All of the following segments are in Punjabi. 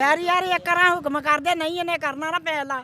ਯਾਰ ਯਾਰ ਇਹ ਕਰਾਂ ਹੁਕਮ ਕਰਦੇ, ਨਹੀਂ ਇਹਨੇ ਕਰਨਾ ਨਾ ਪਹਿਲਾ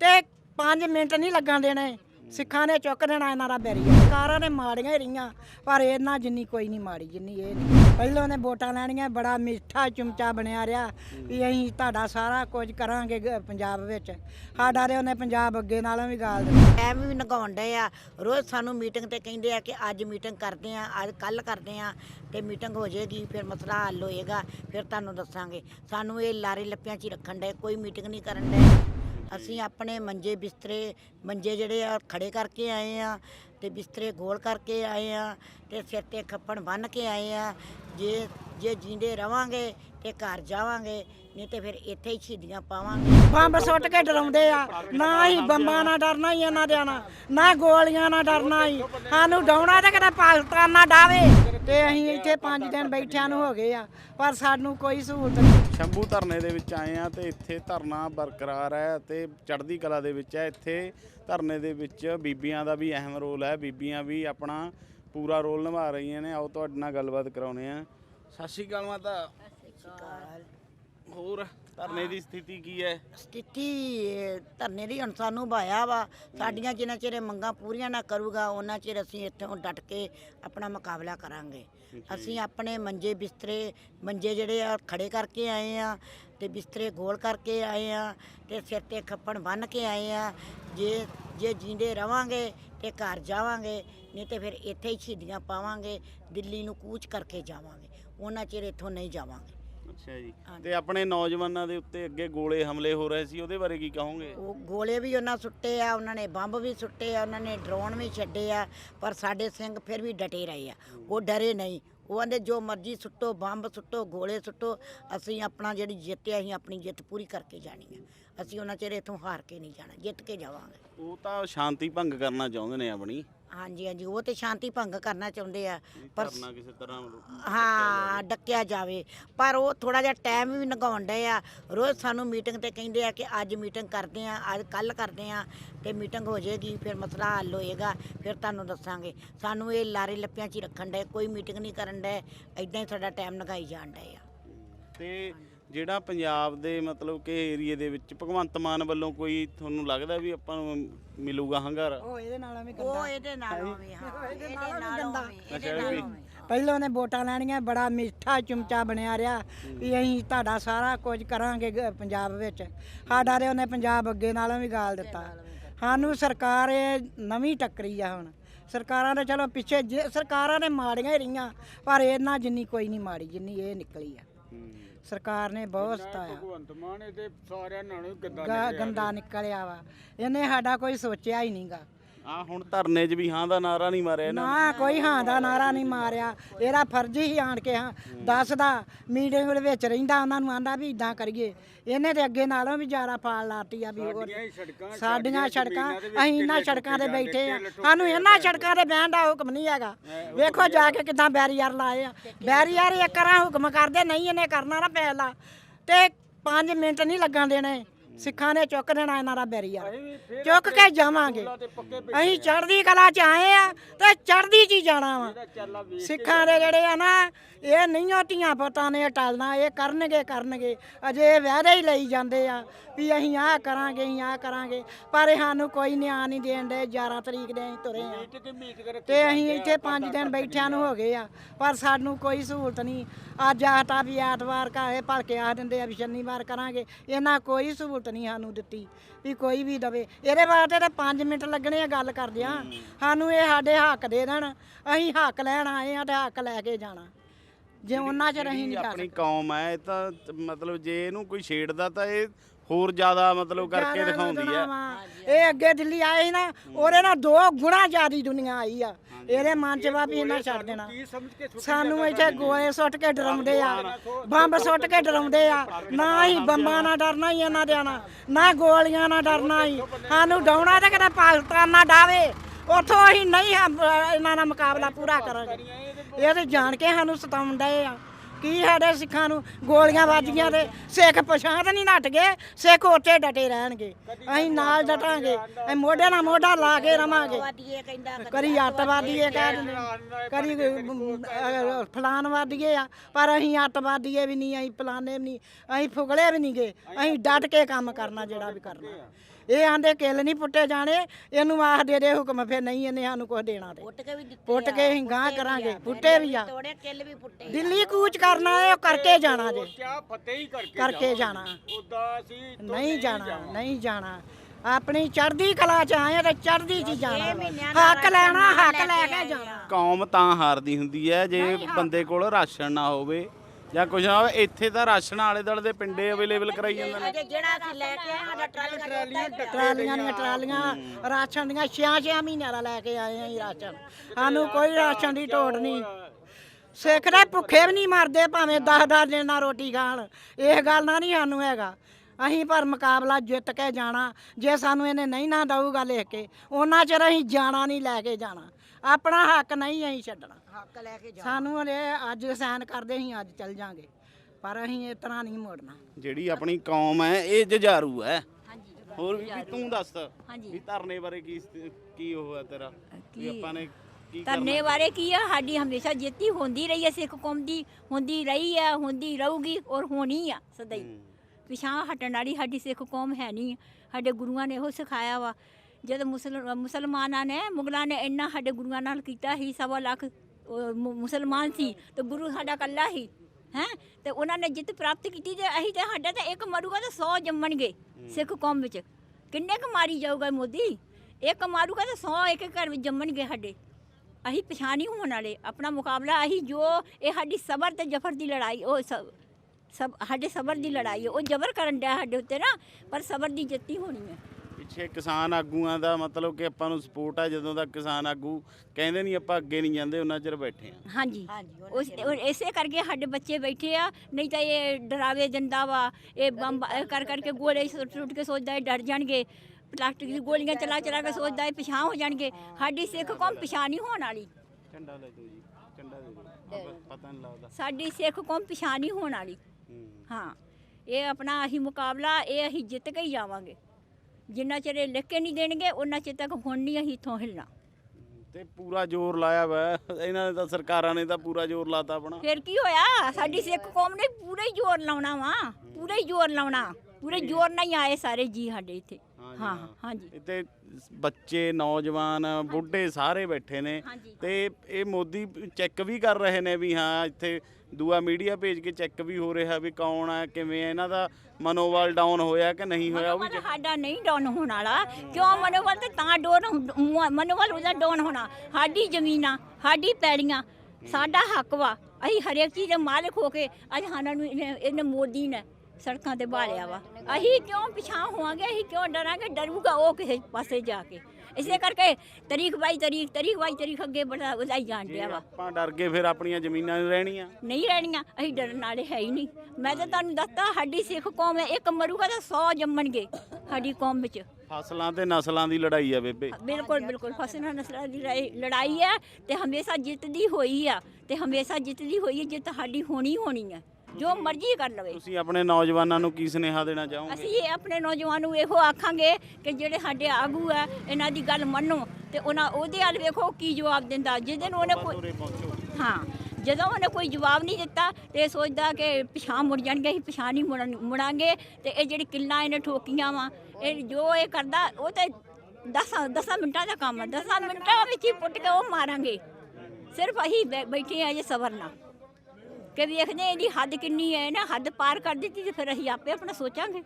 ਤੇ 5 ਮਿੰਟ ਨਹੀਂ ਲੱਗਣ ਦੇਣੇ। ਸਿੱਖਾਂ ਨੇ ਚੁੱਕ ਦੇਣਾ ਇਹਨਾਂ ਦਾ ਬੈਰੀਅਰ ਸਰਕਾਰਾਂ ਨੇ ਮਾੜੀਆਂ ਹੀ ਰਹੀਆਂ, ਪਰ ਇਹਨਾਂ ਜਿੰਨੀ ਕੋਈ ਨਹੀਂ ਮਾੜੀ, ਜਿੰਨੀ ਇਹ ਨਹੀਂ। ਪਹਿਲਾਂ ਨੇ ਵੋਟਾਂ ਲੈਣੀਆਂ, ਬੜਾ ਮਿੱਠਾ ਚਮਚਾ ਬਣਿਆ ਰਿਹਾ ਵੀ ਅਸੀਂ ਤੁਹਾਡਾ ਸਾਰਾ ਕੁਝ ਕਰਾਂਗੇ ਗ- ਪੰਜਾਬ ਵਿੱਚ। ਸਾਡਾ ਦੇ ਉਹਨੇ ਪੰਜਾਬ ਅੱਗੇ ਨਾਲੋਂ ਵੀ ਗਾਲ ਦਿੱਤਾ। ਐਵੇਂ ਵੀ ਨਗਾਉਣ ਡਏ ਆ, ਰੋਜ਼ ਸਾਨੂੰ ਮੀਟਿੰਗ ਤੇ ਕਹਿੰਦੇ ਆ ਕਿ ਅੱਜ ਮੀਟਿੰਗ ਕਰਦੇ ਆ, ਅੱਜ ਕੱਲ ਕਰਦੇ ਆ, ਤੇ ਮੀਟਿੰਗ ਹੋ ਜਾਏਗੀ, ਫਿਰ ਮਸਲਾ ਹੱਲ ਹੋਏਗਾ, ਫਿਰ ਤੁਹਾਨੂੰ ਦੱਸਾਂਗੇ। ਸਾਨੂੰ ਇਹ ਲਾਰੇ ਲੱਪਿਆਂ 'ਚ ਹੀ ਰੱਖਣ ਡਏ, ਕੋਈ ਮੀਟਿੰਗ ਨਹੀਂ ਕਰਨ ਡਏ। ਅਸੀਂ ਆਪਣੇ ਮੰਜੇ ਬਿਸਤਰੇ, ਮੰਜੇ ਜਿਹੜੇ ਆ ਖੜੇ ਕਰਕੇ ਆਏ ਆ ਤੇ ਬਿਸਤਰੇ ਗੋਲ ਕਰਕੇ ਆਏ ਆ ਤੇ ਸਿਰ ਤੇ ਖੱਪਣ ਬੰਨ ਕੇ ਆਏ ਆ। ਜੇ ਜੇ ਜੀਂਦੇ ਰਵਾਂਗੇ ਤੇ ਘਰ ਜਾਵਾਂਗੇ, ਨਹੀਂ ਤੇ ਫਿਰ ਇੱਥੇ ਹੀ ਸ਼ਹੀਦੀਆਂ ਪਾਵਾਂਗੇ। ਬੰਬ ਸੁੱਟ ਕੇ ਡਰਾਉਂਦੇ ਆ। ਨਾ ਹੀ ਬੰਬਾਂ ਨਾਲ ਡਰਨਾ ਹੀ ਇਹਨਾਂ ਦੇ ਆਣਾ ਨਾ ਗੋਲੀਆਂ ਨਾਲ ਡਰਨਾ ਹੀ। ਸਾਨੂੰ ਡਾਉਣਾ ਤੇ ਕਿਤੇ ਪਾਕਿਸਤਾਨ ਨਾਲ ਡਾਵੇ। ਤੇ ਅਸੀਂ ਇੱਥੇ 5 ਦਿਨ ਬੈਠਿਆਂ ਨੂੰ ਹੋ ਗਏ ਆ ਪਰ ਸਾਨੂੰ ਕੋਈ ਸਹੂਲਤ ਨਹੀਂ। ਸ਼ੰਭੂ ਧਰਨੇ ਦੇ ਵਿੱਚ ਆਏ ਆ ਤੇ ਇੱਥੇ ਧਰਨਾ ਬਰਕਰਾਰ ਹੈ ਤੇ ਚੜ੍ਹਦੀ ਕਲਾ ਦੇ ਵਿੱਚ ਹੈ। ਇੱਥੇ ਧਰਨੇ ਦੇ ਵਿੱਚ ਬੀਬੀਆਂ ਦਾ ਵੀ ਅਹਿਮ ਰੋਲ ਹੈ। ਬੀਬੀਆਂ ਵੀ ਆਪਣਾ ਪੂਰਾ ਰੋਲ ਨਿਭਾ ਰਹੀਆਂ ਨੇ। ਆਓ ਤੁਹਾਡੇ ਨਾਲ ਗੱਲਬਾਤ ਕਰਾਉਣੇ ਆ ਸਤਿ ਸ਼੍ਰੀ ਅਕਾਲ ਮਾਤਾ। ਹੋਰ ਧਰਨੇ ਦੀ ਸਥਿਤੀ ਕੀ ਹੈ? ਸਥਿਤੀ ਇਹ ਧਰਨੇ ਦੀ ਹੁਣ ਸਾਨੂੰ ਭਾਇਆ ਵਾ। ਸਾਡੀਆਂ ਜਿੰਨਾ ਚਿਰ ਇਹ ਮੰਗਾਂ ਪੂਰੀਆਂ ਨਾ ਕਰੂਗਾ ਉਹਨਾਂ ਚਿਰ ਅਸੀਂ ਇੱਥੋਂ ਡਟ ਕੇ ਆਪਣਾ ਮੁਕਾਬਲਾ ਕਰਾਂਗੇ। ਅਸੀਂ ਆਪਣੇ ਮੰਜੇ ਬਿਸਤਰੇ ਮੰਜੇ ਜਿਹੜੇ ਆ ਖੜੇ ਕਰਕੇ ਆਏ ਆ ਤੇ ਬਿਸਤਰੇ ਗੋਲ ਕਰਕੇ ਆਏ ਆ ਤੇ ਸਿਰ ਤੇ ਖੱਪਣ ਬੰਨ ਕੇ ਆਏ ਆ। ਜੇ ਜੇ ਜੀਂਦੇ ਰਵਾਂਗੇ ਤੇ ਘਰ ਜਾਵਾਂਗੇ ਨਹੀਂ ਤੇ ਫਿਰ ਇੱਥੇ ਹੀ ਸ਼ਹੀਦੀਆਂ ਪਾਵਾਂਗੇ ਦਿੱਲੀ ਨੂੰ ਕੂਚ ਕਰਕੇ ਜਾਵਾਂਗੇ। ਉਹਨਾਂ ਚਿਰ ਇੱਥੋਂ ਨਹੀਂ ਜਾਵਾਂਗੇ। ਅੱਛਾ ਜੀ। ਤੇ ਆਪਣੇ ਨੌਜਵਾਨਾਂ ਦੇ ਉੱਤੇ ਅੱਗੇ ਗੋਲੇ ਹਮਲੇ ਹੋ ਰਹੇ ਸੀ ਉਹਦੇ ਬਾਰੇ ਕੀ ਕਹੋਗੇ? ਉਹ ਗੋਲੇ ਵੀ ਉਹਨਾਂ ਸੁੱਟੇ ਆ ਉਹਨਾਂ ਨੇ ਬੰਬ ਵੀ ਸੁੱਟੇ ਆ ਉਹਨਾਂ ਨੇ ਡਰੋਨ ਵੀ ਛੱਡੇ ਆ ਪਰ ਸਾਡੇ ਸਿੰਘ ਫਿਰ ਵੀ ਡਟੇ ਰਹੇ ਆ। ਉਹ ਡਰੇ ਨਹੀਂ। ਉਹ ਕਹਿੰਦੇ ਜੋ ਮਰਜ਼ੀ ਸੁੱਟੋ ਬੰਬ ਸੁੱਟੋ ਗੋਲੇ ਸੁੱਟੋ ਅਸੀਂ ਆਪਣਾ ਜਿਹੜੀ ਜਿੱਤ ਹੈ ਅਸੀਂ ਆਪਣੀ ਜਿੱਤ ਪੂਰੀ ਕਰਕੇ ਜਾਣੀ ਹੈ ਅਸੀਂ ਉਹਨਾਂ ਚਿਰ ਇੱਥੋਂ ਹਾਰ ਕੇ ਨਹੀਂ ਜਾਣਾ ਜਿੱਤ ਕੇ ਜਾਵਾਂਗੇ। ਉਹ ਤਾਂ ਸ਼ਾਂਤੀ ਭੰਗ ਕਰਨਾ ਚਾਹੁੰਦੇ ਨੇ ਆਪਣੀ। ਹਾਂਜੀ ਹਾਂਜੀ ਉਹ ਤੇ ਸ਼ਾਂਤੀ ਭੰਗ ਕਰਨਾ ਚਾਹੁੰਦੇ ਆ ਪਰ ਧਰਨਾ ਕਿਸੇ ਤਰ੍ਹਾਂ ਹਾਂ ਡੱਕਿਆ ਜਾਵੇ। ਪਰ ਉਹ ਥੋੜਾ ਜਿਹਾ ਟਾਈਮ ਵੀ ਨਗਾਉਣ ਡਏ ਆ। ਰੋਜ਼ ਸਾਨੂੰ ਮੀਟਿੰਗ ਤੇ ਕਹਿੰਦੇ ਆ ਕਿ ਅੱਜ ਮੀਟਿੰਗ ਕਰਦੇ ਆ ਅੱਜ ਕੱਲ ਕਰਦੇ ਆ ਤੇ ਮੀਟਿੰਗ ਹੋ ਜਾਏਗੀ ਫਿਰ ਮਸਲਾ ਹੱਲ ਹੋਏਗਾ ਫਿਰ ਤੁਹਾਨੂੰ ਦੱਸਾਂਗੇ। ਸਾਨੂੰ ਇਹ ਲਾਰੇ ਲੱਪਿਆਂ 'ਚ ਹੀ ਰੱਖਣ ਡਏ ਕੋਈ ਮੀਟਿੰਗ ਨਹੀਂ ਕਰਨ ਡਏ ਐਦਾਂ ਹੀ ਸਾਡਾ ਟਾਈਮ ਨਗਾਈ ਜਾਣ ਡਏ ਆ। ਤੇ ਜਿਹੜਾ ਪੰਜਾਬ ਦੇ ਮਤਲਬ ਕਿ ਏਰੀਏ ਦੇ ਵਿੱਚ ਭਗਵੰਤ ਮਾਨ ਵੱਲੋਂ ਕੋਈ ਤੁਹਾਨੂੰ ਲੱਗਦਾ ਵੀ ਆਪਾਂ ਨੂੰ ਮਿਲੂਗਾ ਹੰਗਾਰਾ? ਉਹ ਇਹਦੇ ਨਾਲੋਂ ਵੀ ਉਹ ਇਹਦੇ ਨਾਲੋਂ ਵੀ ਹਾਂ ਇਹਦੇ ਨਾਲੋਂ ਵੀ ਇਹਦੇ ਅੱਛਾ ਵੀ ਨਾਲੋਂ ਵੀ ਪਹਿਲਾਂ ਨੇ ਵੋਟਾਂ ਲੈਣੀਆਂ ਬੜਾ ਮਿੱਠਾ ਚਮਚਾ ਬਣਿਆ ਰਿਹਾ ਵੀ ਅਸੀਂ ਤੁਹਾਡਾ ਸਾਰਾ ਕੁਝ ਕਰਾਂਗੇ ਪੰਜਾਬ ਵਿੱਚ। ਸਾਡਾ ਦੇ ਉਹਨੇ ਪੰਜਾਬ ਅੱਗੇ ਨਾਲੋਂ ਵੀ ਗਾਲ ਦਿੱਤਾ। ਸਾਨੂੰ ਸਰਕਾਰ ਇਹ ਨਵੀਂ ਟੱਕਰੀ ਆ ਹੁਣ। ਸਰਕਾਰਾਂ ਦੇ ਚਲੋ ਪਿੱਛੇ ਜੇ ਸਰਕਾਰਾਂ ਨੇ ਮਾੜੀਆਂ ਹੀ ਰਹੀਆਂ ਪਰ ਇਹਨਾਂ ਜਿੰਨੀ ਕੋਈ ਨਹੀਂ ਮਾੜੀ ਜਿੰਨੀ ਇਹ ਨਿਕਲੀ ਆ। ਹੂੰ। ਸਰਕਾਰ ਨੇ ਬਹੁਤ ਸਤਾਇਆ। ਭਗਵੰਤ ਮਾਨ ਇਹਦੇ ਸਾਰਿਆਂ ਨਾਲੋਂ ਗੰਦਾ ਗਾ- ਗੰਦਾ ਨਿਕਲਿਆ ਵਾ। ਇਹਨੇ ਸਾਡਾ ਕੋਈ ਸੋਚਿਆ ਹੀ ਨਹੀਂਗਾ ਆ ਹੁਣ ਧਰਨੇ 'ਚ ਵੀ ਹਾਂ ਦਾ ਨਾਰਾ ਨਹੀਂ ਮਾਰਿਆ ਇਹਨਾਂ ਨੇ। ਨਾ ਕੋਈ ਹਾਂ ਦਾ ਨਾਰਾ ਨਹੀਂ ਮਾਰਿਆ। ਇਹਦਾ ਫਰਜ਼ ਹੀ ਆਣ ਕੇ ਹਾਂ ਦੱਸਦਾ ਮੀਟਿੰਗ ਦੇ ਵਿੱਚ ਰਹਿੰਦਾ ਉਹਨਾਂ ਨੂੰ ਆਂਦਾ ਵੀ ਇਦਾਂ ਕਰੀਏ। ਇਹਨੇ ਤੇ ਅੱਗੇ ਨਾਲੋਂ ਵੀ ਜ਼ਿਆਦਾ ਫਾਲ ਲਾਤੀ ਆ ਵੀ ਹੋਰ ਸਾਡੀਆਂ ਸੜਕਾਂ ਅਸੀਂ ਇਹਨਾਂ ਸੜਕਾਂ ਤੇ ਬੈਠੇ ਆ। ਸਾਨੂੰ ਇਹਨਾਂ ਸੜਕਾਂ ਤੇ ਬਹਿਣ ਦਾ ਹੁਕਮ ਨਹੀਂ ਹੈਗਾ। ਵੇਖੋ ਜਾ ਕੇ ਕਿਦਾਂ ਬੈਰੀਅਰ ਲਾਏ ਆ। ਬੈਰੀਅਰ ਇਹ ਕਰਾਂ ਹੁਕਮ ਕਰਦੇ ਨਹੀਂ ਇਹਨੇ ਕਰਨਾ ਨਾ ਪਹਿਲਾ ਤੇ 5 ਮਿੰਟ ਨਹੀਂ ਲੱਗਣ ਦੇਣੇ। ਸਿੱਖਾਂ ਨੇ ਚੁੱਕ ਦੇਣਾ ਇਹਨਾਂ ਦਾ ਬੈਰੀਅਰ। ਚੁੱਕ ਕੇ ਜਾਵਾਂਗੇ। ਅਸੀਂ ਚੜ੍ਹਦੀ ਕਲਾ ਚ ਆਏ ਆ ਤੇ ਚੜ੍ਹਦੀ ਚ ਹੀ ਜਾਣਾ ਵਾ। ਸਿੱਖਾਂ ਦੇ ਜਿਹੜੇ ਆ ਨਾ ਇਹ ਨਹੀਂ ਉਹ ਧੀਆਂ ਪੁੱਤਾਂ ਨੇ ਟਲਣਾ ਇਹ ਕਰਨਗੇ ਕਰਨਗੇ। ਅਜੇ ਵਾਅਦੇ ਹੀ ਲਈ ਜਾਂਦੇ ਆ ਵੀ ਅਸੀਂ ਆਹ ਕਰਾਂਗੇ ਅਸੀਂ ਆਹ ਕਰਾਂਗੇ। ਪਰ ਇਹ ਸਾਨੂੰ ਕੋਈ ਨਿਆਂ ਨਹੀਂ ਦੇਣ ਦੇ 11 ਤਰੀਕ ਦੇ ਅਸੀਂ ਤੁਰੇ ਆ। ਤੇ ਅਸੀਂ ਇੱਥੇ 5 ਦਿਨ ਬੈਠਿਆਂ ਨੂੰ ਹੋ ਗਏ ਆ। ਪਰ ਸਾਨੂੰ ਕੋਈ ਸਹੂਲਤ ਨਹੀਂ। ਅੱਜ ਆਤਾ ਵੀ ਐਤਵਾਰ ਕਾਹੇ ਭਲਕੇ ਆ ਦਿੰਦੇ ਆ ਵੀ ਸ਼ਨੀਵਾਰ ਕਰਾਂਗੇ। ਇਹਨਾਂ ਕੋਈ ਸਹੂਲਤ ਨਹੀਂ ਸਾਨੂੰ ਦਿੱਤੀ ਵੀ ਕੋਈ ਵੀ ਦਵੇ। ਇਹਦੇ ਵਾਸਤੇ ਤਾਂ 5 ਮਿੰਟ ਲੱਗਣੇ ਆ ਗੱਲ ਕਰਦਿਆਂ ਸਾਨੂੰ ਇਹ ਸਾਡੇ ਹੱਕ ਦੇ ਦੇਣ। ਅਸੀਂ ਹੱਕ ਲੈਣ ਆਏ ਆ ਤੇ ਹੱਕ ਲੈ ਕੇ ਜਾਣਾ। ਜੇ ਉਹਨਾਂ ਚ ਰਹੀ ਨਹੀਂ ਕਰ ਆਪਣੀ ਕੌਮ ਹੈ ਇਹ ਤਾਂ ਮਤਲਬ ਜੇ ਇਹਨੂੰ ਕੋਈ ਛੇੜਦਾ ਤਾਂ ਇਹ ਹੋਰ ਜ਼ਿਆਦਾ ਮਤਲਬ ਕਰਕੇ ਦਿਖਾਉਂਦੀ ਹੈ। ਇਹ ਅੱਗੇ ਦਿੱਲੀ ਆਏ ਨਾ ਉਹਦੇ ਨਾਲ ਦੋ ਗੁਣਾ ਜ਼ਿਆਦੀ ਦੁਨੀਆ ਆਈ ਆ। ਇਹਦੇ ਮਨ ਚ ਵਾ ਵੀ ਇਹਨਾਂ ਛੱਡ ਦੇਣਾ। ਸਾਨੂੰ ਇੱਥੇ ਗੋਲੇ ਸੁੱਟ ਕੇ ਡਰਾਉਂਦੇ ਆ। ਬੰਬ ਸੁੱਟ ਕੇ ਡਰਾਉਂਦੇ ਆ। ਨਾ ਹੀ ਬੰਬਾਂ ਨਾਲ ਡਰਨਾ ਹੀ ਇਹਨਾਂ ਦੇ ਆਣਾ ਨਾ ਗੋਲੀਆਂ ਨਾਲ ਡਰਨਾ ਹੀ। ਸਾਨੂੰ ਡਾਉਣਾ ਤੇ ਕਿਤੇ ਪਾਕਿਸਤਾਨ ਨਾਲ ਡਾਵੇ ਉੱਥੋਂ ਅਸੀਂ ਨਹੀਂ ਹਮ- ਇਹਨਾਂ ਦਾ ਮੁਕਾਬਲਾ ਪੂਰਾ ਕਰਾਂਗੇ। ਇਹ ਤੇ ਜਾਣ ਕੇ ਸਾਨੂੰ ਸਤਾਉਣ ਡਏ ਆ। ਕੀ ਸਾਡੇ ਸਿੱਖਾਂ ਨੂੰ ਗੋਲੀਆਂ ਵੱਜੀਆਂ ਤੇ ਸਿੱਖ ਪਛਾਣ ਨਹੀਂ ਨੱਟ ਗਏ ਸਿੱਖ ਉੱਥੇ ਡਟੇ ਰਹਿਣਗੇ। ਅਸੀਂ ਨਾਲ ਡਟਾਂਗੇ ਅਸੀਂ ਮੋਢੇ ਨਾਲ ਮੋਢਾ ਲਾ ਕੇ ਰਵਾਂਗੇ। ਵਾਦੀਏ ਕਹਿੰਦਾ ਕਰੀ ਅੱਤਵਾਦੀਏ ਕਹਿ ਦਿੰਦੇ ਕਰੀ ਅਹ, ਫਲਾਨਵਾਦੀਏ ਆ ਪਰ ਅਸੀਂ ਅੱਤਵਾਦੀਏ ਵੀ ਨਹੀਂ ਅਸੀਂ ਫਲਾਣੇ ਵੀ ਨਹੀਂ ਅਸੀਂ ਫੁਗਲੇ ਵੀ ਨਹੀਂ ਗਏ। ਅਸੀਂ ਡਟ ਕੇ ਕੰਮ ਕਰਨਾ ਜਿਹੜਾ ਵੀ ਕਰਨਾ। ਇਹ ਆਂਦੇ ਕਿੱਲ ਨਹੀਂ ਪੁੱਟੇ ਜਾਣੇ ਇਹਨੂੰ ਆਖ ਦੇ ਦੇ ਹੁਕਮ ਫਿਰ ਨਹੀਂ ਇਹਨੇ ਸਾਨੂੰ ਕੁਝ ਦੇਣਾ ਤੇ। ਪੁੱਟ ਕੇ ਵੀ ਦਿੱਤੇ ਪੁੱਟ ਕੇ ਅਸੀਂ ਗਾਂ ਕਰਾਂਗੇ ਪੁੱਟੇ ਵੀ ਆ। ਤੋੜੇ ਕਿੱਲ ਵੀ ਪੁੱਟੇ ਦਿੱਲੀ ਕੂਚ ਕਰਨਾ ਹੈ ਉਹ ਕਰਕੇ ਜਾਣਾ ਜੇ। ਕਿਆ ਫਤਿਹ ਹੀ ਕਰਕੇ ਕਰਕੇ ਜਾਣਾ। ਉਦਾਂ ਅਸੀਂ ਤੋਂ ਨਹੀਂ ਜਾਣਾ ਨਹੀਂ ਜਾਣਾ। ਆਪਣੀ ਚੜ੍ਹਦੀ ਕਲਾ ਚ ਆਏ ਤੇ ਚੜ੍ਹਦੀ ਚ ਜਾਣਾ ਹੱਕ ਲੈਣਾ ਹੱਕ ਲੈ ਕੇ ਜਾਣਾ। ਕੌਮ ਤਾਂ ਹਾਰਦੀ ਹੁੰਦੀ ਹੈ ਜੇ ਬੰਦੇ ਕੋਲ ਰਾਸ਼ਨ ਨਾ ਹੋਵੇ। ਜਾਂ ਕੁਝ ਨਾ ਹੋਵੇ ਇੱਥੇ ਤਾਂ ਰਾਸ਼ਨ ਵਾਲੇ ਦਲ ਦੇ ਪਿੰਡੇ ਅਵੇਲੇਬਲ ਕਰਾਈ ਜਾਂਦੇ ਨੇ। ਅਜੇ ਜਿਹੜਾ ਅਸੀਂ ਲੈ ਕੇ ਆਏ ਸਾਡਾ ਟਰਾਲੀਆਂ ਟਰਾਲੀਆਂ ਦੀਆਂ ਟਰਾਲੀਆਂ ਰਾਸ਼ਨ ਦੀਆਂ ਛਿਆਂ ਛਿਆਂ ਮਹੀਨਿਆਂ ਦਾ ਲੈ ਕੇ ਆਏ ਆਂ ਜੀ ਰਾਸ਼ਨ। ਸਾਨੂੰ ਕੋਈ ਰਾਸ਼ਨ ਦੀ ਟੋੜ ਨਹੀਂ। ਸਿੱਖ ਦੇ ਭੁੱਖੇ ਵੀ ਨਹੀਂ ਮਰਦੇ ਭਾਵੇਂ 10 10 ਦਿਨ ਨਾਲ ਰੋਟੀ ਖਾਣ। ਇਹ ਗੱਲ ਨਾ ਨਹੀਂ ਸਾਨੂੰ ਹੈਗਾ। ਅਸੀਂ ਪਰ ਮੁਕਾਬਲਾ ਜਿੱਤ ਕੇ ਜਾਣਾ। ਜੇ ਸਾਨੂੰ ਇਹਨੇ ਨਹੀਂ ਨਾ ਦਊਗਾ ਲਿਖ ਕੇ ਉਹਨਾਂ ਚਿਰ ਅਸੀਂ ਜਾਣਾ ਨਹੀਂ ਲੈ ਕੇ ਜਾਣਾ। ਆਪਣਾ ਹੱਕ ਨਹੀਂ ਅਸੀਂ ਛੱਡਣਾ। ਹੱਕ ਲੈ ਕੇ ਜਾ ਸਾਨੂੰ ਇਹ ਅੱਜ ਸਾਈਨ ਕਰਦੇ ਅਸੀਂ ਅੱਜ ਚੱਲ ਜਾਾਂਗੇ। ਪਰ ਅਸੀਂ ਇਸ ਤਰ੍ਹਾਂ ਨਹੀਂ ਮੋੜਨਾ। ਜਿਹੜੀ ਆਪਣੀ ਕੌਮ ਹੈ ਇਹ ਜੁਝਾਰੂ ਹੈ। ਹੋਰ ਵੀ ਵੀ ਤੂੰ ਦੱਸ ਵੀ ਧਰਨੇ ਬਾਰੇ ਕੀ ਕੀ ਉਹ ਹੈ ਤੇਰਾ? ਵੀ ਆਪਾਂ ਨੇ ਕੀ ਕਰਨਾ? ਧਰਨੇ ਬਾਰੇ ਕੀ ਆ? ਸਾਡੀ ਹਮੇਸ਼ਾ ਜਿੱਤੀ ਹੁੰਦੀ ਰਹੀ ਹੈ ਸਿੱਖ ਕੌਮ ਦੀ ਹੁੰਦੀ ਰਹੀ ਹੈ ਹੁੰਦੀ ਰਹੂਗੀ ਔਰ ਹੋਣੀ ਆ ਸਦਾ ਹੀ। ਪਿਛਾਂ ਹਟਣ ਵਾਲੀ ਸਾਡੀ ਸਿੱਖ ਕੌਮ ਹੈ ਨਹੀਂ। ਸਾਡੇ ਗੁਰੂਆਂ ਨੇ ਇਹੋ ਸਿਖਾਇਆ ਵਾ ਜਦ ਮੁਸਲ ਮੁਸਲਮਾਨਾਂ ਨੇ ਮੁਗਲਾਂ ਨੇ ਇੰਨਾ ਸਾਡੇ ਗੁਰੂਆਂ ਨਾਲ ਕੀਤਾ ਸੀ ਸਵਾ ਲੱਖ ਉਹ ਮੁ- ਮੁਸਲਮਾਨ ਸੀ ਤੇ ਗੁਰੂ ਸਾਡਾ ਕੱਲਾ ਹੀ ਹੈ? ਤੇ ਉਹਨਾਂ ਨੇ ਜਿੱਤ ਪ੍ਰਾਪਤ ਕੀਤੀ ਤੇ ਅਸੀਂ ਤੇ ਸਾਡਾ ਤੇ ਇੱਕ ਮਰੂਗਾ ਤੇ 100 ਜੰਮਣਗੇ ਸਿੱਖ ਕੌਮ ਵਿੱਚ। ਕਿੰਨੇ ਕੁ ਮਾਰੀ ਜਾਊਗਾ ਮੋਦੀ? ਇੱਕ ਮਾਰੂਗਾ ਤੇ 100 ਇੱਕ ਇੱਕ ਘਰ ਵਿੱਚ ਜੰਮਣਗੇ ਸਾਡੇ। ਅਸੀਂ ਪਛਾਣੀ ਹੋਣ ਵਾਲੇ ਆਪਣਾ ਮੁਕਾਬਲਾ ਅਸੀਂ ਜੋ ਇਹ ਸਾਡੀ ਸਬਰ ਤੇ ਜ਼ਫਰ ਦੀ ਲੜਾਈ ਉਹ ਸਭ ਸਭ ਸਾਡੇ ਸਬਰ ਦੀ ਲੜਾਈ ਹੈ ਉਹ ਜ਼ਬਰ ਕਰਨ ਡਿਆ ਸਾਡੇ ਉੱਤੇ ਨਾ ਪਰ ਸਬਰ ਦੀ ਜਿੱਤੀ ਹੋਣੀ ਹੈ। ਪਿੱਛੇ ਕਿਸਾਨ ਆਗੂਆਂ ਦਾ ਮਤਲਬ ਕਿ ਆਪਾਂ ਨੂੰ ਸਪੋਰਟ ਹੈ ਜਦੋਂ ਤੱਕ ਕਿਸਾਨ ਆਗੂ ਕਹਿੰਦੇ ਨਹੀਂ ਆਪਾਂ ਅੱਗੇ ਨਹੀਂ ਜਾਂਦੇ ਉਹਨਾਂ ਚਿਰ ਬੈਠੇ ਆ। ਹਾਂਜੀ। ਹਾਂਜੀ, ਉਸ ਇਸੇ ਕਰਕੇ ਸਾਡੇ ਬੱਚੇ ਬੈਠੇ ਆ ਨਹੀਂ ਤਾਂ ਇਹ ਡਰਾਵੇ ਦਿੰਦਾ ਵਾ ਇਹ ਬੰਬ ਕਰ ਕਰਕੇ ਗੋਲੇ ਸੁੱਟ ਸੁੱਟ ਕੇ ਸੋਚਦਾ ਇਹ ਡਰ ਜਾਣਗੇ ਪਲਾਸਟਿਕ ਦੀ ਗੋਲੀਆਂ ਚਲਾ ਚਲਾ ਕੇ ਸੋਚਦਾ ਇਹ ਪਿਛਾਂ ਹੋ ਜਾਣਗੇ ਸਾਡੀ ਸਿੱਖ ਕੌਮ ਪਿਛਾਂ ਨਹੀਂ ਹੋਣ ਵਾਲੀ। ਝੰਡਾ ਲੈ ਦਿਓ ਜੀ ਝੰਡਾ ਦੇ ਦਿਓ ਪਤਾ ਨਹੀਂ ਲੱਗਦਾ। ਸਾਡੀ ਸਿੱਖ ਕੌਮ ਪਿਛਾਂ ਨਹੀਂ ਹੋਣ ਵਾਲੀ। ਹੂੰ। ਹਾਂ ਇਹ ਆਪਣਾ ਅਸੀਂ ਮੁਕਾਬਲਾ ਇਹ ਅਸੀਂ ਜਿੱਤ ਕੇ ਹੀ ਜਾਵਾਂਗੇ। ਜਿੰਨਾ ਚਿਰ ਇਹ ਲਿਖ ਕੇ ਨਹੀਂ ਦੇਣਗੇ ਉਹਨਾਂ ਚਿਰ ਤੱਕ ਹੁਣ ਨਹੀਂ ਅਸੀਂ ਇੱਥੋਂ ਹਿੱਲਣਾ। ਤੇ ਪੂਰਾ ਜ਼ੋਰ ਲਾਇਆ ਵਾ। ਇਹਨਾਂ ਨੇ ਤਾਂ ਸਰਕਾਰਾਂ ਨੇ ਤਾਂ ਪੂਰਾ ਜ਼ੋਰ ਲਾਤਾ ਆਪਣਾ। ਫਿਰ ਕੀ ਹੋਇਆ? ਸਾਡੀ ਸਿੱਖ ਕੌਮ ਨੇ ਪੂਰਾ ਹੀ ਜ਼ੋਰ ਲਾਉਣਾ ਵਾ। ਪੂਰਾ ਹੀ ਜ਼ੋਰ ਲਾਉਣਾ। ਪੂਰੇ ਜ਼ੋਰ ਨਾਲ ਹੀ ਆਏ ਸਾਰੇ ਜੀ ਸਾਡੇ ਇੱਥੇ। ਹਾਂ ਹਾਂ। ਹਾਂਜੀ। ਇੱਥੇ ਬੱਚੇ ਨੌਜਵਾਨ ਬੁੱਢੇ ਸਾਰੇ ਬੈਠੇ ਨੇ। ਤੇ ਇਹ ਮੋਦੀ ਚੈੱਕ ਵੀ ਕਰ ਰਹੇ ਨੇ ਵੀ ਹਾਂ ਇੱਥੇ ਦੂਆ ਮੀਡੀਆ ਭੇਜ ਕੇ ਚੈੱਕ ਵੀ ਹੋ ਰਿਹਾ ਵੀ ਕੌਣ ਆ ਕਿਵੇਂ ਆ ਇਹਨਾਂ ਦਾ ਮਨੋਬਲ ਡਾਊਨ ਹੋਇਆ ਕਿ ਨਹੀਂ ਹੋਇਆ ਉਹ ਵੀ ਮਨੋਬਲ ਸਾਡਾ ਨਹੀਂ ਡਾਊਨ ਹੋਣ ਵਾਲਾ। ਕਿਉਂ ਮਨੋਬਲ ਤੇ ਤਾਂ ਡਾਊਨ ਮਨੋਬਲ ਉਹਦਾ ਡਾਊਨ ਹੋਣਾ। ਸਾਡੀ ਜ਼ਮੀਨਾਂ ਸਾਡੀ ਪੈੜੀਆਂ ਸਾਡਾ ਹੱਕ ਵਾ। ਅਸੀਂ ਹਰੇਕ ਚੀਜ਼ ਦੇ ਮਾਲਕ ਹੋ ਕੇ ਅੱਜ ਸਾਨੂੰ ਨੂੰ ਇਹਨੇ ਮੋਦੀ ਨੇ ਸੜਕਾਂ ਤੇ ਬਾਲਿਆ ਵਾ। ਅਸੀਂ ਕਿਉਂ ਪਿਛਾਂ ਹੋਵਾਂਗੇ? ਅਸੀਂ ਕਿਉਂ ਡਰਾਂਗੇ? ਡਰੂਗਾ ਉਹ ਕਿਸੇ ਪਾਸੇ ਜਾ ਕੇ। ਇਸੇ ਕਰਕੇ ਤਰੀਕ ਬਾਈ ਤਰੀਕ ਤਰੀਕ ਬਾਈ ਤਰੀਕ ਅੱਗੇ ਬੜਾ ਵਧਾਈ ਜਾਣ ਡਿਆ ਵਾ। ਆਪਾਂ ਡਰ ਗਏ ਫਿਰ ਆਪਣੀਆਂ ਜ਼ਮੀਨਾਂ ਨਹੀਂ ਰਹਿਣੀਆਂ। ਨਹੀਂ ਰਹਿਣੀਆਂ। ਅਸੀਂ ਡਰਨ ਵਾਲੇ ਹੈ ਹੀ ਨਹੀਂ। ਮੈਂ ਤਾਂ ਤੁਹਾਨੂੰ ਦੱਸਤਾ ਸਾਡੀ ਸਿੱਖ ਕੌਮ ਹੈ। ਇੱਕ ਮਰੂਗਾ ਤਾਂ 100 ਜੰਮਣਗੇ ਸਾਡੀ ਕੌਮ ਵਿੱਚ। ਫਸਲਾਂ ਤੇ ਨਸਲਾਂ ਦੀ ਲੜਾਈ ਆ ਬੇਬੇ। ਬਿਲਕੁਲ ਬਿਲਕੁਲ। ਫਸਲਾਂ ਨਸਲਾਂ ਦੀ ਲੜਾਈ- ਲੜਾਈ ਹੈ ਤੇ ਹਮੇਸ਼ਾ ਜਿੱਤਦੀ ਹੋਈ ਆ। ਤੇ ਹਮੇਸ਼ਾ ਜਿੱਤਦੀ ਹੋਈ ਹੈ ਜਿੱਤ ਸਾਡੀ ਹੋਣੀ ਹੋਣੀ ਹੈ ਜੋ ਮਰਜ਼ੀ ਕਰ ਲਵੇ। ਤੁਸੀਂ ਆਪਣੇ ਨੌਜਵਾਨਾਂ ਨੂੰ ਕੀ ਸੁਨੇਹਾ ਦੇਣਾ ਚਾਹੋਗੇ? ਅਸੀਂ ਇਹ ਆਪਣੇ ਨੌਜਵਾਨ ਨੂੰ ਇਹੋ ਆਖਾਂਗੇ ਕਿ ਜਿਹੜੇ ਸਾਡੇ ਆਗੂ ਆ ਇਹਨਾਂ ਦੀ ਗੱਲ ਮੰਨੋ ਤੇ ਉਹਨਾਂ ਉਹਦੇ ਵੱਲ ਵੇਖੋ ਕੀ ਜਵਾਬ ਦਿੰਦਾ। ਜਿਸ ਦਿਨ ਉਹਨੇ ਕੋਈ ਹਾਂ ਜਦੋਂ ਉਹਨੇ ਕੋਈ ਜਵਾਬ ਨਹੀਂ ਦਿੱਤਾ ਤੇ ਸੋਚਦਾ ਕਿ ਪਿਛਾਂ ਮੁੜ ਜਾਣਗੇ ਅਸੀਂ ਪਿਛਾਂ ਨਹੀਂ ਮੁੜਨ ਮੁੜਾਂਗੇ ਤੇ ਇਹ ਜਿਹੜੀ ਕਿੱਲਾਂ ਇਹਨੇ ਠੋਕੀਆਂ ਵਾ ਇਹ ਜੋ ਇਹ ਕਰਦਾ ਉਹ ਤੇ 10 10 ਮਿੰਟਾਂ ਦਾ ਕੰਮ ਹੈ 10 ਮਿੰਟਾਂ ਵਿੱਚ ਹੀ ਪੁੱਟ ਕੇ ਉਹ ਮਾਰਾਂਗੇ। ਸਿਰਫ ਅਸੀਂ ਬੈ- ਬੈਠੇ ਆ ਜੇ ਸਬਰ ਨਾਲ। ਕਿ ਵੇਖਦੇ ਹਾਂ ਇਹਦੀ ਹੱਦ ਕਿੰਨੀ ਹੈ ਨਾ ਹੱਦ ਪਾਰ ਕਰ ਦਿੱਤੀ ਤੇ ਫਿਰ ਅਸੀਂ ਆਪੇ ਆਪਣਾ ਸੋਚਾਂਗੇ।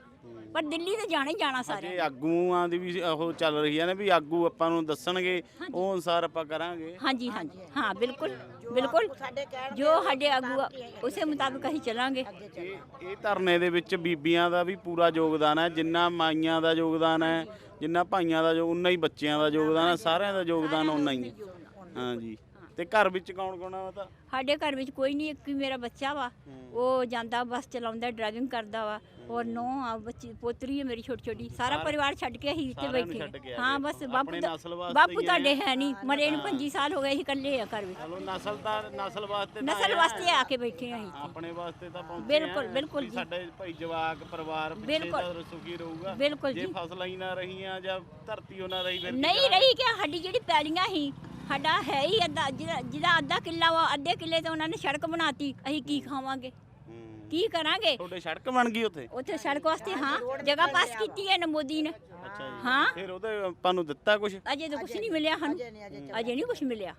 ਪਰ ਦਿੱਲੀ ਤੇ ਜਾਣਾ ਹੀ ਜਾਣਾ ਸਾਰੇ ਜੇ ਆਗੂਆਂ ਦੀ ਵੀ ਉਹ ਚੱਲ ਰਹੀ ਹੈ ਨਾ ਵੀ ਆਗੂ ਆਪਾਂ ਨੂੰ ਦੱਸਣਗੇ ਉਹ ਅਨੁਸਾਰ ਆਪਾਂ ਕਰਾਂਗੇ। ਹਾਂਜੀ ਹਾਂਜੀ। ਹਾਂ ਬਿਲਕੁਲ ਬਿਲਕੁਲ। ਜੋ ਸਾਡੇ ਆਗੂ ਆ, ਉਸੇ ਮੁਤਾਬਕ ਅਸੀਂ ਚੱਲਾਂਗੇ। ਇਹ ਇਹ ਧਰਨੇ ਦੇ ਵਿੱਚ ਬੀਬੀਆਂ ਦਾ ਵੀ ਪੂਰਾ ਯੋਗਦਾਨ ਹੈ ਜਿੰਨਾ ਮਾਈਆਂ ਦਾ ਯੋਗਦਾਨ ਹੈ ਜਿੰਨਾ ਭਾਈਆਂ ਦਾ ਜੋ ਉਨਾ ਹੀ ਬੱਚਿਆਂ ਦਾ ਯੋਗਦਾਨ ਹੈ ਸਾਰਿਆਂ ਦਾ ਯੋਗਦਾਨ ਉਨਾ ਹੀ ਹੈ ਹਾਂਜੀ। ਤੇ ਘਰ ਵਿੱਚ ਕੌਣ ਕੌਣ ਆ ਤਾਂ ਸਾਡੇ ਘਰ ਵਿੱਚ ਕੋਈ ਨਹੀਂ ਇੱਕ ਹੀ ਮੇਰਾ ਬੱਚਾ ਵਾ ਉਹ ਜਾਂਦਾ ਬੱਸ ਚਲਾਉਂਦਾ ਡਰਾਈਵਿੰਗ ਕਰਦਾ ਵਾ ਔਰ ਨੌ ਆ ਬੱਚੀ ਪੋਤਰੀ ਹੈ ਮੇਰੀ ਛੋਟੀ ਛੋਟੀ ਸਾਰਾ ਪਰਿਵਾਰ ਛੱਡ ਕੇ ਅਸੀਂ ਇੱਥੇ ਸਾਰਿਆਂ ਨੂੰ ਬੈਠੇ ਛੱਡ ਕੇ ਹਾਂ। ਆ ਹਾਂ ਗਏ। ਬਸ ਆਪਣੇ ਬਾਪੂ ਨਸਲ ਵਾਸਤੇ ਬਾਪੂ ਹੀ ਤੁਹਾਡੇ। ਹੈ ਨਹੀਂ ਮਰੇ ਨੂੰ 25 ਸਾਲ ਹੋ ਗਏ ਅਸੀਂ ਇਕੱਲੇ ਆ ਘਰ ਵਿੱਚ ਚਲੋ ਨਸਲਦਾਰ ਨਸਲ ਵਾਸਤੇ ਤਾਂ ਨਸਲ ਆਏ ਆ। ਵਾਸਤੇ ਆ ਕੇ ਬੈਠੇ ਆ ਅਸੀਂ। ਆਪਣੇ ਵਾਸਤੇ ਤਾਂ ਪਹੁੰਚੇ ਬਿਲਕੁਲ, ਆ ਬਿਲਕੁਲ ਵੀ ਜੀ। ਸਾਡੇ ਭਾਈ ਜਵਾਕ ਪਰਿਵਾਰ ਪਿੱਛੇ ਬਿਲਕੁਲ। ਤਾਂ ਸੁਖੀ ਰਹੂਗਾ ਬਿਲਕੁਲ ਜੇ ਜੀ। ਫਸਲਾਂ ਹੀ ਨਾ ਰਹੀਆਂ ਜਾਂ ਧਰਤੀ ਉਹ ਨਾ ਰਹੀ ਫਿਰ ਕੀ ਨਹੀਂ ਕਰਾਂਗੇ? ਰਹੀ ਕਿ ਸਾਡੀ ਜਿਹੜੀ ਪੈਲੀਆਂ ਸੀ ਸਾਡਾ ਹੈ ਹੀ ਅੱਧਾ ਜਿਹਦਾ ਜਿਹਦਾ ਅੱਧਾ ਕਿੱਲਾ ਵਾ ਅੱਧੇ ਕਿੱਲੇ ਤੇ ਉਹਨਾਂ ਨੇ ਸੜਕ ਬਣਾਤੀ। ਅਸੀਂ ਕੀ ਖਾਵਾਂਗੇ। ਕੀ ਕਰਾਂਗੇ? ਤੁਹਾਡੇ ਸੜਕ ਬਣ ਗਈ ਉੱਥੇ? ਉੱਥੇ ਸੜਕ ਵਾਸਤੇ ਹਾਂ ਜਗ੍ਹਾ ਪਾਸ ਕੀਤੀ ਹੈ ਨਾ ਮੋਦੀ ਨੇ। ਅੱਛਾ ਜੀ। ਹਾਂ। ਫਿਰ ਉਹਦੇ ਆਪਾਂ ਨੂੰ ਦਿੱਤਾ ਕੁਝ ਅਜੇ ਤਾਂ ਕੁਝ ਨਹੀਂ ਮਿਲਿਆ ਸਾਨੂੰ। ਅਜੇ ਨਹੀਂ ਕੁਝ ਮਿਲਿਆ।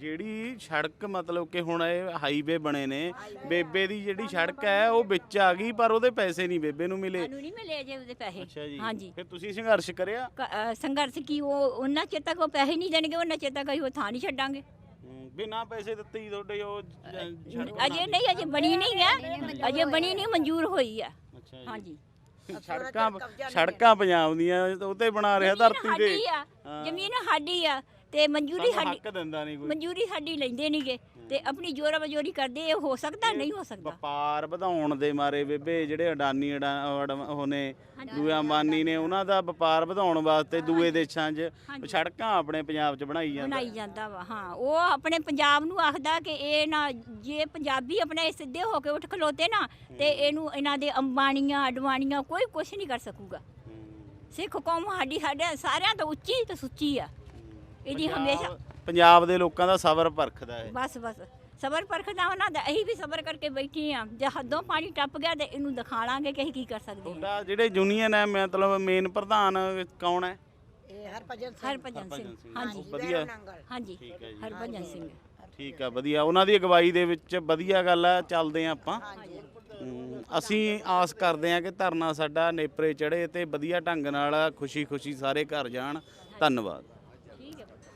ਜਿਹੜੀ ਸੜਕ ਮਤਲਬ ਕਿ ਹੁਣ ਇਹ ਹਾਈਵੇ ਬਣੇ ਨੇ ਬੇਬੇ ਦੀ ਜਿਹੜੀ ਸੜਕ ਹੈ ਉਹ ਵਿੱਚ ਆ ਗਈ ਪਰ ਉਹਦੇ ਪੈਸੇ ਨਹੀਂ ਬੇਬੇ ਨੂੰ ਮਿਲੇ। ਸਾਨੂੰ ਨਹੀਂ ਮਿਲੇ ਅਜੇ ਉਹਦੇ ਪੈਸੇ। ਅੱਛਾ ਜੀ। ਹਾਂਜੀ। ਫਿਰ ਤੁਸੀਂ ਸੰਘਰਸ਼ ਕਰਿਆ? ਕ- ਅ, ਸੰਘਰਸ਼ ਕੀ ਉਹ ਉਹਨਾਂ ਚਿਰ ਤੱਕ ਉਹ ਪੈਸੇ ਨਹੀਂ ਦੇਣਗੇ ਉਹਨਾਂ ਚਿਰ ਤੱਕ ਅਸੀਂ ਉਹ ਥਾਂ ਨਹੀਂ ਛੱਡਾਂਗੇ। ਹੂੰ, ਬਿਨਾਂ ਪੈਸੇ ਦਿੱਤੇ ਹੀ ਤੁਹਾਡੇ ਉਹ ਜ- ਸੜਕ ਅਜੇ ਨਹੀਂ ਅਜੇ ਬਣੀ ਨਹੀਂ ਹੈ। ਅਜੇ ਬਣੀ ਨਹੀਂ ਮਨਜ਼ੂਰ ਹੋਈ ਆ ਅੱਛਾ ਜੀ। ਹਾਂਜੀ। ਸੜਕਾਂ ਸੜਕਾਂ ਪੰਜਾਬ ਦੀਆਂ ਉਹ ਤੇ ਬਣਾ ਰਿਹਾ ਧਰਤੀ ਤੇ। ਸਾਡੀ ਆ। ਜ਼ਮੀਨ ਸਾਡੀ ਆ। ਤੇ ਮਨਜ਼ੂਰੀ ਸਾਨੂੰ ਸਾਡੀ ਹੱਕ ਦਿੰਦਾ ਨਹੀਂ ਕੋਈ। ਮਨਜ਼ੂਰੀ ਸਾਡੀ ਲੈਂਦੇ ਨਹੀਂਗੇ ਤੇ ਆਪਣੀ ਜੋਰਾ ਬਜੋਰੀ ਕਰਦੇ ਇਹ ਹੋ ਸਕਦਾ ਨਹੀਂ ਹੋ ਸਕਦਾ। ਵਪਾਰ ਵਧਾਉਣ ਦੇ ਮਾਰੇ ਬੇਬੇ ਜਿਹੜੇ ਅਡਾਨੀ ਅਡਾ ਅਡ- ਉਹ ਨੇ ਦੂਏ ਅੰਬਾਨੀ ਨੇ ਉਹਨਾਂ ਦਾ ਵਪਾਰ ਵਧਾਉਣ ਵਾਸਤੇ ਦੂਏ ਦੇਸ਼ਾਂ 'ਚ ਸੜਕਾਂ ਆਪਣੇ ਪੰਜਾਬ 'ਚ ਬਣਾਈ ਜਾਂਦੇ ਬਣਾਈ ਜਾਂਦਾ ਵਾ ਹਾਂ ਉਹ ਆਪਣੇ ਪੰਜਾਬ ਨੂੰ ਆਖਦਾ ਕਿ ਇਹ ਨਾ ਜੇ ਪੰਜਾਬੀ ਆਪਣੇ ਸਿੱਧੇ ਹੋ ਕੇ ਉੱਠ ਖਲੋਤੇ ਨਾ ਤੇ ਇਹਨੂੰ ਇਹਨਾਂ ਦੇ ਅੰਬਾਣੀਆਂ ਅਡਵਾਣੀਆਂ ਕੋਈ ਕੁਛ ਨਹੀਂ ਕਰ ਸਕੂਗਾ। ਸਿੱਖ ਕੌਮ ਸਾਡੀ ਸਾਡੇ ਸਾਰਿਆਂ ਤੋਂ ਉੱਚੀ ਤੇ ਸੁੱਚੀ ਆ। ਇਹਦੀ ਹਮੇਸ਼ਾ ਪੰਜਾਬ ਦੇ ਲੋਕਾਂ ਦਾ ਸਬਰ ਪਰਖਦਾ ਹੈ ਬਸ ਬਸ। ਸਬਰ ਪਰਖਦਾ ਉਹਨਾਂ ਦਾ। ਅਸੀਂ ਵੀ ਸਬਰ ਕਰਕੇ ਬੈਠੇ ਆ ਜੇ ਹੱਦੋਂ ਪਾਣੀ ਟੱਪ ਗਿਆ ਤੇ ਇਹਨੂੰ ਦਿਖਾਲਾਂਗੇ ਕਿ ਅਸੀਂ ਕੀ ਕਰ ਸਕਦੇ ਹਾਂ। ਤੁਹਾਡਾ ਜਿਹੜੇ ਯੂਨੀਅਨ ਹੈ ਮਤਲਬ ਮੇਨ ਪ੍ਰਧਾਨ ਕੌਣ ਹੈ? ਇਹ ਹਰਭਜਨ ਸਿੰਘ। ਹਰਭਜਨ ਸਿੰਘ। ਹਾਂਜੀ। ਵਧੀਆ। ਹਾਂਜੀ। ਠੀਕ ਹੈ ਜੀ। ਹਰਭਜਨ ਸਿੰਘ। ਠੀਕ ਆ ਵਧੀਆ। ਉਹਨਾਂ ਦੀ ਅਗਵਾਈ ਦੇ ਵਿੱਚ ਵਧੀਆ ਗੱਲ ਆ ਚੱਲਦੇ ਆ ਆਪਾਂ। ਅਸੀਂ ਆਸ ਕਰਦੇ ਆ ਕਿ ਧਰਨਾ ਸਾਡਾ ਨੇਪਰੇ ਚੜੇ ਤੇ ਵਧੀਆ ਢੰਗ ਨਾਲ ਖੁਸ਼ੀ-ਖੁਸ਼ੀ ਸਾਰੇ ਘਰ ਜਾਣ। ਧੰਨਵਾਦ।